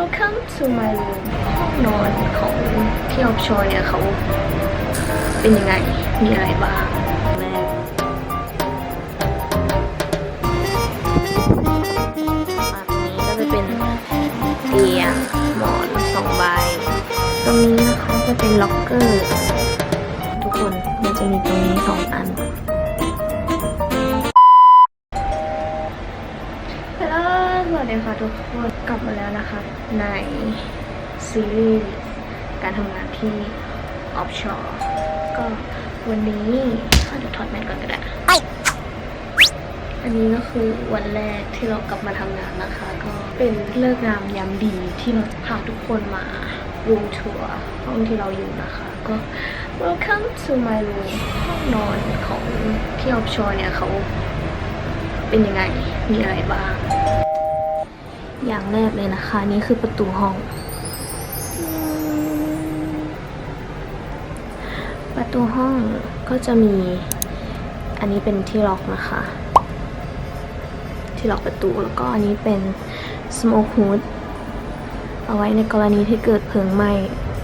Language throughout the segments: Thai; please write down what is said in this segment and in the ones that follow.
Welcome to my room ห้องนอนของที่ออฟชอยเนี่ยเขาเป็นยังไง มีอะไรบ้างแมาตรงนี้ก็จะเป็นเตียงหมอนสองใบ ตรงนี้นะคะจะเป็นล็อกเกอร์ ในซีรีส์การทำงานที่ออฟชอร์ก็วันนี้อะเดี๋ยวถอดแมสก่อนก็ได้อันนี้ก็คือวันแรกที่เรากลับมาทำงานนะคะ ก็เป็นเลิกงามยามดีที่เราพาทุกคนมารูมทัวร์ห้องที่เราอยู่นะคะ ก็ welcome to my room ห้องนอนของที่ออฟชอร์เนี่ยเขาเป็นยังไงมีอะไรบ้าง อย่างแรกเลยนะคะ นี่คือประตูห้อง ประตูห้องก็จะมี อันนี้เป็นที่ล็อกนะคะ ที่ล็อกประตูแล้วก็อันนี้เป็น smoke hood เอาไว้ในกรณีที่เกิดเพลิงไหม้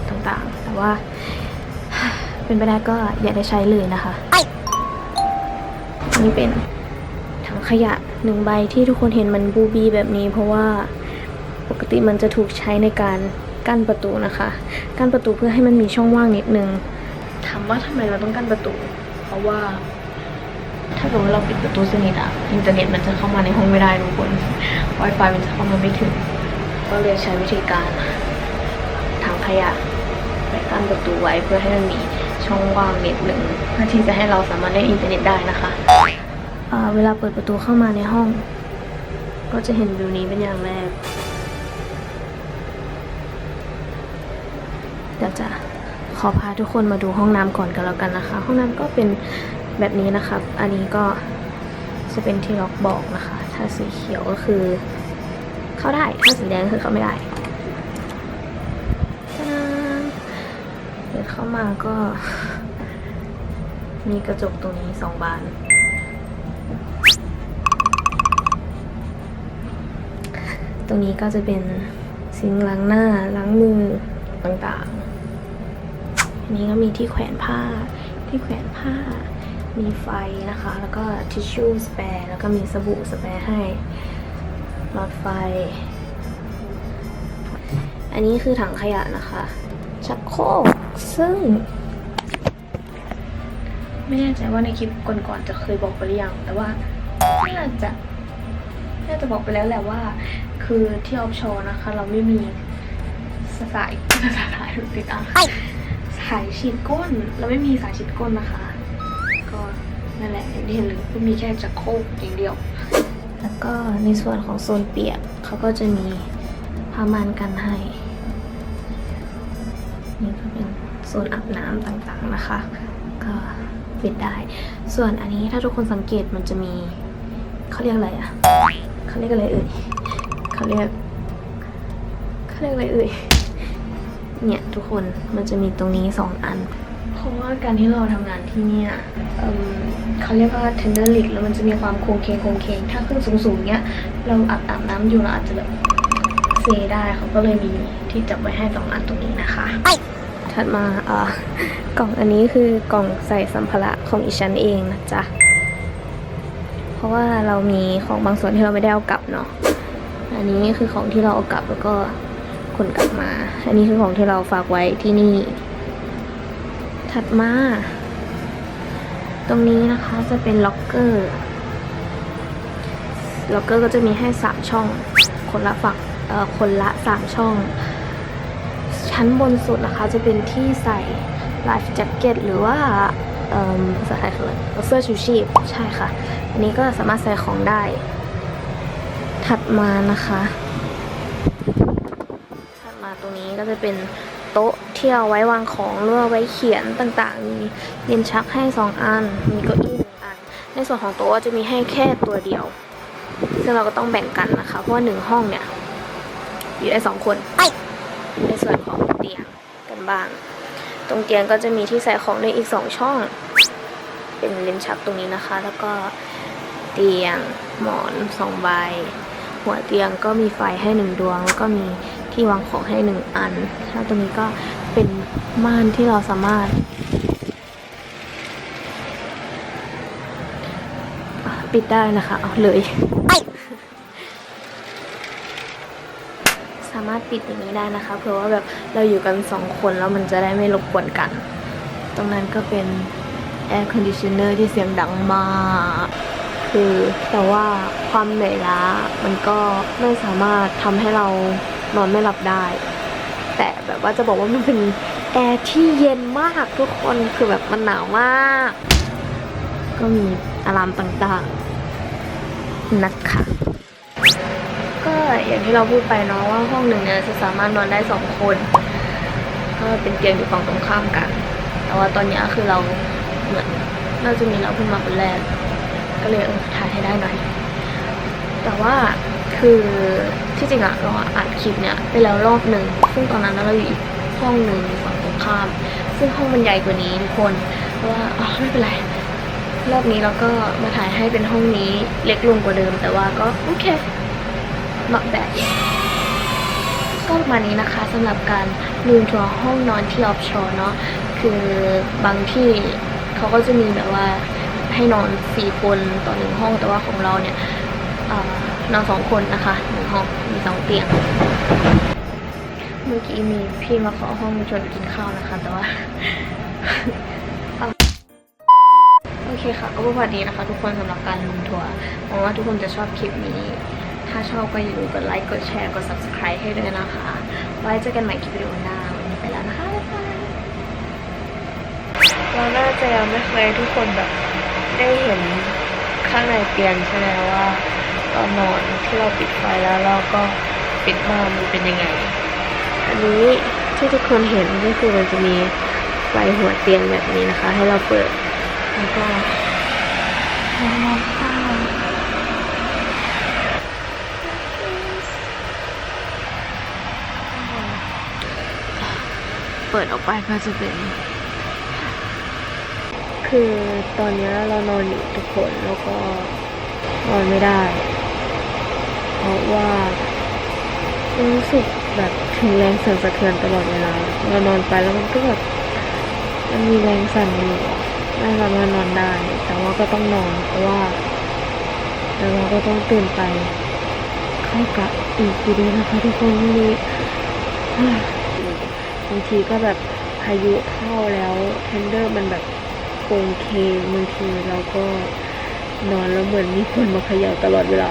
ต่างๆ แต่ว่าเป็นไปได้ก็อย่าได้ใช้เลยนะคะอันนี้เป็นถังขยะหนึ่งใบที่ทุกคนเห็นมันบูบีแบบนี้เพราะว่า ปกติมันจะถูกใช้ในการกั้นประตูนะคะ กั้นประตูเพื่อให้มันมีช่องว่างนิดนึงถามว่าทำไมเราต้องกั้นประตู เพราะว่า ถ้าเกิดว่าเราปิดประตูสนิทอะอินเทอร์เน็ตมันจะเข้ามาในห้องไม่ได้ทุกคน Wi-Fi มันจะเข้ามาไม่ถึง ก็เลยใช้วิธีการถังขยะไปกั้นประตูไว้เพื่อให้มันมีช่องว่างนิดหนึ่งเพื่อที่จะให้เราสามารถเล่นอินเทอร์เน็ตได้นะคะเวลาเปิดประตูเข้ามาในห้อง ก็จะเห็นวิวนี้เป็นอย่างแรก เดี๋ยวจะขอพาทุกคนมาดูห้องน้ำก่อนกันแล้วกันนะคะ ห้องน้ำก็เป็นแบบนี้นะครับอันนี้ก็จะเป็นที่ล็อกบอกนะคะ ถ้าสีเขียวก็คือเข้าได้ ถ้าสีแดงคือเข้าไม่ได้ตะดาเปิดเข้ามาก็ มีกระจกตรงนี้สองบาน ตรงนี้ก็จะเป็นซิงล้างหน้าล้างมือต่างๆ นี้ก็มีที่แขวนผ้า ที่แขวนผ้า มีไฟนะคะ แล้วก็ทิชชู่สเปรย์แล้วก็มีสบู่สเปรย์ให้หลอดไฟ อันนี้คือถังขยะนะคะ ชักโครกซึ่ง ไม่แน่ใจว่าในคลิปก่อนๆจะเคยบอกไปหรือยัง แต่ว่าน่าจะน่าจะบอกไปแล้วแหละว่า คือที่ออฟชอร์นะคะ เราไม่มีสายสายติดอะ สายฉีดก้น เราไม่มีสายฉีดก้นนะคะ ก็นั่นแหละอย่างที่เห็นเลยก็มีแค่จักรโคกอย่างเดียว แล้วก็ในส่วนของโซนเปียกเขาก็จะมีผ้าม่านกันให้ นี่ก็เป็นโซนอาบน้ำต่างๆนะคะ ก็ปิดได้ ส่วนอันนี้ถ้าทุกคนสังเกตมันจะมีเขาเรียกอะไรอะเขาเรียกอะไรเอ่ยเขาเรียกเขาเรียกอะไรเอ่ย เนี่ยทุกคนมันจะมีตรงนี้สองอัน เพราะว่าการที่เราทำงานที่เนี่ยเอิ่มเขาเรียกว่า tender lick แล้วมันจะมีความโค้งเคงโค้งเคงถ้าขึ้นสูงๆเนี้ยเราอาบอาบน้ำอยู่เราอาจจะแบบเซได้เขาก็เลยมีที่จับไว้ให้สองอันตรงนี้นะคะถัดมาเอ่อกล่องอันนี้คือกล่องใส่สัมภาระของอีฉันเองนะจ๊ะเพราะว่าเรามีของบางส่วนที่เราไม่ได้เอากลับเนาะอันนี้คือของที่เราเอากลับแล้วก็ ขนกลับมา อันนี้คือของที่เราฝากไว้ที่นี่ ถัดมา ตรงนี้นะคะจะเป็นล็อกเกอร์ ล็อกเกอร์ก็จะมีให้สามช่อง คนละฝักเอ่อคนละสามช่อง ชั้นบนสุดนะคะจะเป็นที่ใส่ไลฟ์แจ็คเก็ตหรือว่าเอิ่มภาษาไทยคืออะไรเสื้อชูชีพ ใช่ค่ะ อันนี้ก็สามารถใส่ของได้ ถัดมานะคะ ตรงนี้ก็จะเป็นโต๊ะที่เอาไว้วางของหรือว่าไว้เขียนต่างๆ มีเรียนชักให้สองอัน มีเก้าอี้หนึ่งอัน ในส่วนของโต๊ะจะมีให้แค่ตัวเดียว ซึ่งเราก็ต้องแบ่งกันนะคะ เพราะว่าหนึ่งห้องเนี่ย อยู่ได้สองคน ในส่วนของเตียงกันบ้าง ตรงเตียงก็จะมีที่ใส่ของได้อีกสองช่อง เป็นเลนส์ชักตรงนี้นะคะ แล้วก็เตียงหมอนสองใบ หัวเตียงก็มีไฟให้หนึ่งดวง แล้วก็มี ที่วางของให้หนึ่งอันแล้วตรงนี้ก็เป็นม่านที่เราสามารถ ปิดได้นะคะ เอาเลยสามารถปิดอย่างนี้ได้นะคะเผื่อว่าแบบเราอยู่กันสองคนแล้วมันจะได้ไม่รบกวนกัน ตรงนั้นก็เป็นแอร์คอนดิชเนอร์ที่เสียงดังมากคือแต่ว่าความเหนื่อยล้ามันก็ไม่สามารถทำให้เรา นอนไม่หลับได้ แต่แบบว่าจะบอกว่ามันเป็นแอร์ที่เย็นมากทุกคนคือแบบมันหนาวมาก ก็มีอะลามต่างๆนะคะก็อย่างที่เราพูดไปเนาะว่าห้องหนึ่งเนี่ยจะสามารถนอนได้สองคน ก็เป็นเตียงอยู่ฝั่งตรงข้ามกัน แต่ว่าตอนนี้คือเราเหมือนน่าจะมีเราเพิ่งมาคนแรก ก็เลยเออถ่ายให้ได้หน่อยแต่ว่า คือที่จริงอะเราอัดคลิปเนี่ยไปแล้วรอบหนึ่งซึ่งตอนนั้นเราอยู่อีกห้องหนึ่งฝั่งตรงข้าม ซึ่งห้องมันใหญ่กว่านี้ทุกคนเพราะว่าอ๋อไม่เป็นไรรอบนี้เราก็มาถ่ายให้เป็นห้องนี้เล็กลงกว่าเดิม แต่ว่าก็โอเค not bad ก็ประมาณนี้นะคะสำหรับการลืมทัวร์ห้องนอนที่ออฟชอร์เนาะคือบางที่เขาก็จะมีแบบว่าให้นอนสี่คนต่อหนึ่งห้องแต่ว่าของเราเนี่ยอ่อ นอนสองคนนะคะหนึ่งห้องมีสองเตียง เมื่อกี้มีพี่มาขอห้องชวนกินข้าวนะคะ แต่ว่าโอเคค่ะก็ประมาณนี้นะคะ ทุกคนสำหรับการลืมทัวร์หวังว่าทุกคนจะชอบคลิปนี้ ถ้าชอบก็อย่าลืมกดไลค์กดแชร์กด subscribe ให้ด้วยนะคะ ไว้เจอกันใหม่คลิปวิดีโอหน้าวันนี้ไปแล้วนะคะบ๊ายบายเราน่าจะยังไม่เคยทุกคนแบบได้เห็นข้างในเตียงใช่ไหมว่า ตอนนอนที่เราปิดไฟแล้วเราก็ปิดม่านมันเป็นยังไง อันนี้ที่ทุกคนเห็นก็คือมันจะมีไฟหัวเตียงแบบนี้นะคะ ให้เราเปิดแล้วก็ให้เราเข้าเปิดออกไปก็จะเป็น คือตอนนี้เรานอนอยู่ทุกคนแล้วก็นอนไม่ได้ เพราะว่ารู้สึกแบบถึงแรงสั่นสะเทือนตลอดเวลาเรานอนไปแล้วมันก็แบบมันมีแรงสั่นอยู่ไม่สามารถนอนได้ แต่ว่าก็ต้องนอนเพราะว่าแล้วเราก็ต้องตื่นไปเข้ากะอีกอยู่ดีนะคะทุกคนนนี้บางทีก็แบบพายุเข้าแล้วเทนเดอร์มันแบบโกงเคบางทีเราก็นอนแล้วเหมือนมีคนมาเขย่าตลอดเวลา